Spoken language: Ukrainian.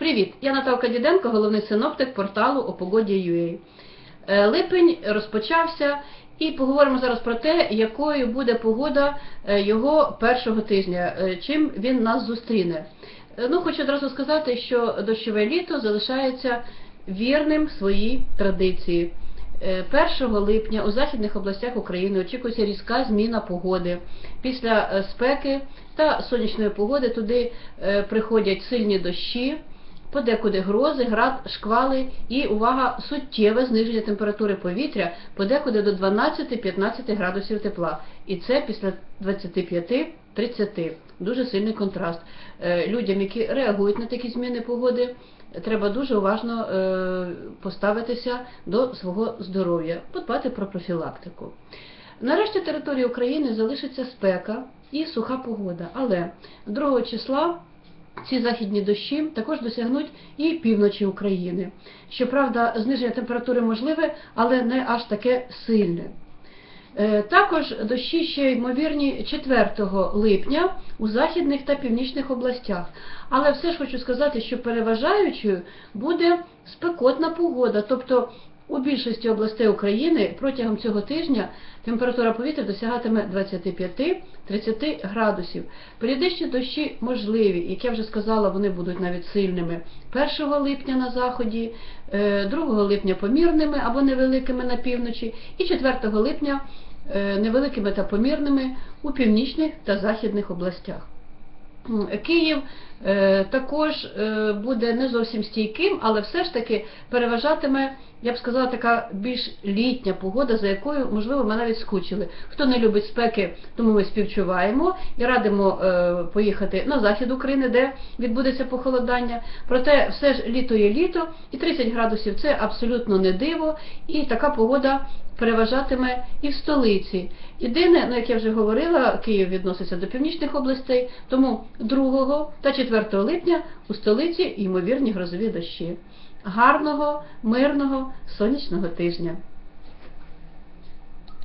Привіт! Я Наталка Діденко, головний синоптик порталу о погоді.ua. Е, Липень розпочався і поговоримо зараз про те, якою буде погода е, його першого тижня, е, чим він нас зустріне. Ну, хочу одразу сказати, що дощове літо залишається вірним своїй традиції. Е, 1 липня у західних областях України очікується різка зміна погоди. Після спеки та сонячної погоди туди приходять сильні дощі, подекуди грози, град, шквали і, увага, суттєве зниження температури повітря, подекуди до 12-15 градусів тепла. І це після 25-30. Дуже сильний контраст. Е, Людям, які реагують на такі зміни погоди, треба дуже уважно е, поставитися до свого здоров'я, подбати про профілактику. Нарешті території України залишиться спека і суха погода, але 2 числа ці західні дощі також досягнуть і півночі України. Щоправда, зниження температури можливе, але не аж таке сильне. Е, Також дощі ще ймовірні 4 липня у західних та північних областях. Але все ж хочу сказати, що переважаючою буде спекотна погода, тобто у більшості областей України протягом цього тижня температура повітря досягатиме 25-30 градусів. Періодичні дощі можливі, як я вже сказала, вони будуть навіть сильними 1 липня на заході, е, 2 липня помірними або невеликими на півночі, і 4 липня е, невеликими та помірними у північних та західних областях. М, Київ е, також е, буде не зовсім стійким, але все ж таки переважатиме, я б сказала, така більш літня погода, за якою, можливо, ми навіть скучили. Хто не любить спеки, тому ми співчуваємо і радимо е, поїхати на захід України, де відбудеться похолодання. Проте все ж літо є літо, і 30 градусів це абсолютно не диво, і така погода переважатиме і в столиці. Єдине, ну як я вже говорила, Київ відноситься до північних областей, тому 2 та 4 липня у столиці ймовірні грозові дощі. Гарного, мирного, сонячного тижня!